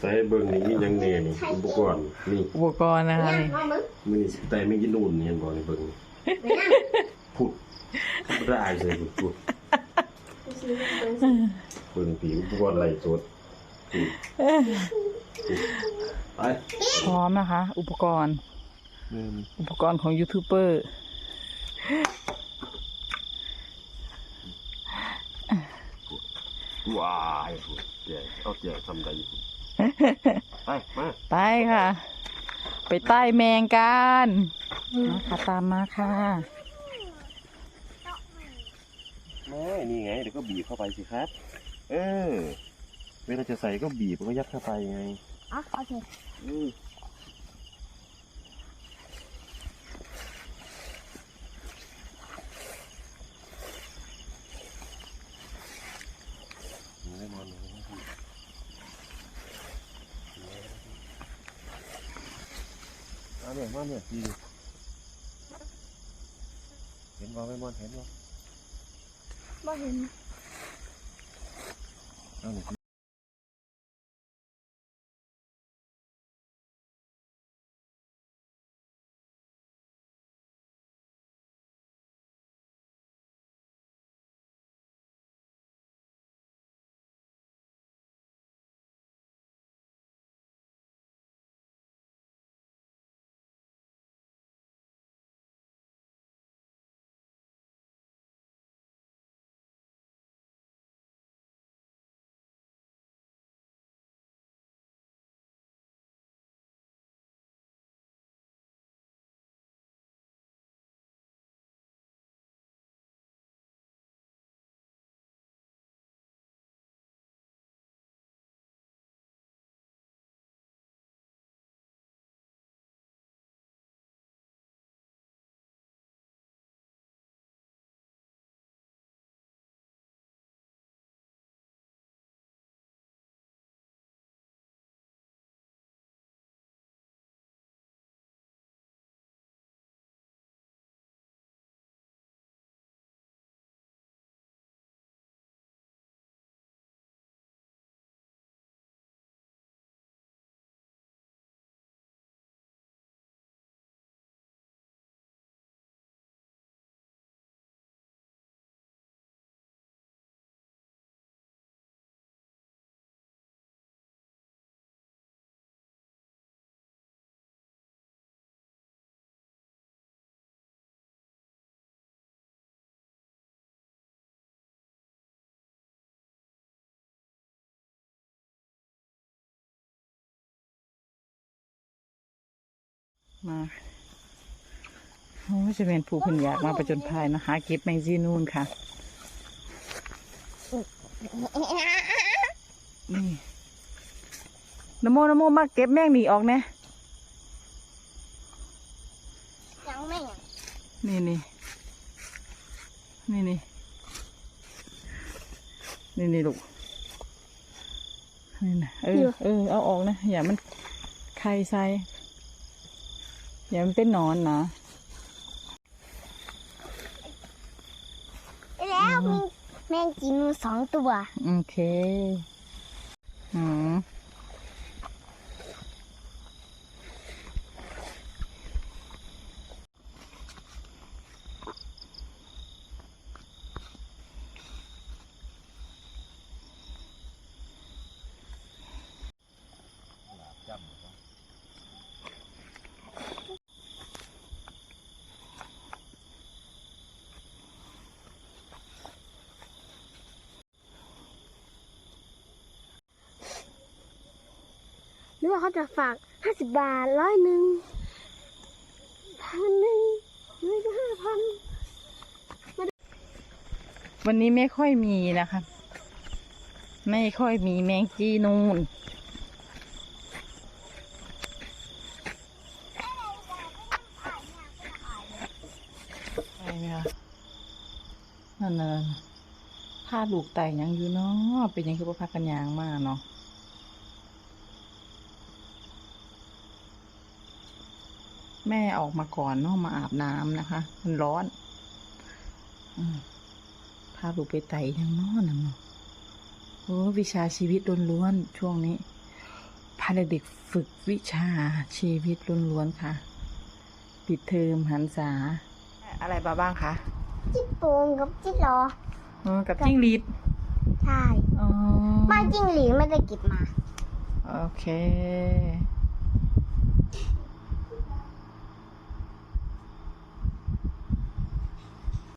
แต่เบิ่งนี่ยังแน่นี่อุปกรณ์นี่อุปกรณ์นะคะนี่มามึงมื้อนี้แต่ไม่กินนู่นนี่เห็นบ่นี่เบิ่งไปนั่งพุดบ่ได้ใส่พุดกูซื้อเป็นสิเบิ่งผีอุปกรณ์ไหลสดนี่ไปพร้อมนะคะ อุปกรณ์ แม่นอุปกรณ์ของยูทูบเบอร์ ว้ายแก่เอาแก่ทำได้อยู่ ไปมาไปค่ะ ไปใต้แมงกันมาค่ะตามมาค่ะแม่นี่ไงเดี๋ยวก็บีบเข้าไปสิครับ เออ เวลาจะใส่ก็บีบมันก็ยัดเข้าไปไงอ๋อโอเคอืมเอาเลยมอนเอาเลยมอนเอาเนี่ยมาเนี่ยดีเห็นบ่ไม่มอนเห็นบ่บ่เห็นเอาเนี่ย มาโอ้ยจะเป็นผู้เพิ่นอยากมาประจนภัยนะหาเก็บแมงจีนูนค่ะ นี่นโมนโมมาเก็บแมงนี่ออกเนี่ยยังไม่ยังนี่นี่นี่นี่นี่นี่ลูกนี่นะเออเออเอาออกนะ อย่ามันไข่ใส่ อย่ามันเป็นหนอนนะแล้วมีแมงจีนูสองตัว โอเค อืม หรือว่าเขาจะฝากห้าสิบบาทร้อยหนึ่งพันหนึ่งหรือห้าพันวันนี้ไม่ค่อยมีนะคะ ไม่ค่อยมีแมงจีนูนไปไหมคะนั่นน่ะพาลูกไตยังอยู่เนาะเป็นยังคือว่าพากันยางมากเนาะ แม่ออกมาก่อนเนาะมาอาบน้ำนะคะ มันร้อนอมพาลูกไปไต่ยังเนอนนะเนาะโอ้วิชาชีวิตล้วนๆช่วงนี้พาเด็กๆฝึกวิชาชีวิตล้วนๆค่ะ ปิดเทอมหันษา อะไรมาบ้างคะจิ๊บโปงกับจิ๊บรออ๋อกับจิ้งหรีดใช่อ๋อไม่จิ้งหรีดไม่ได้เก็บมา โอเค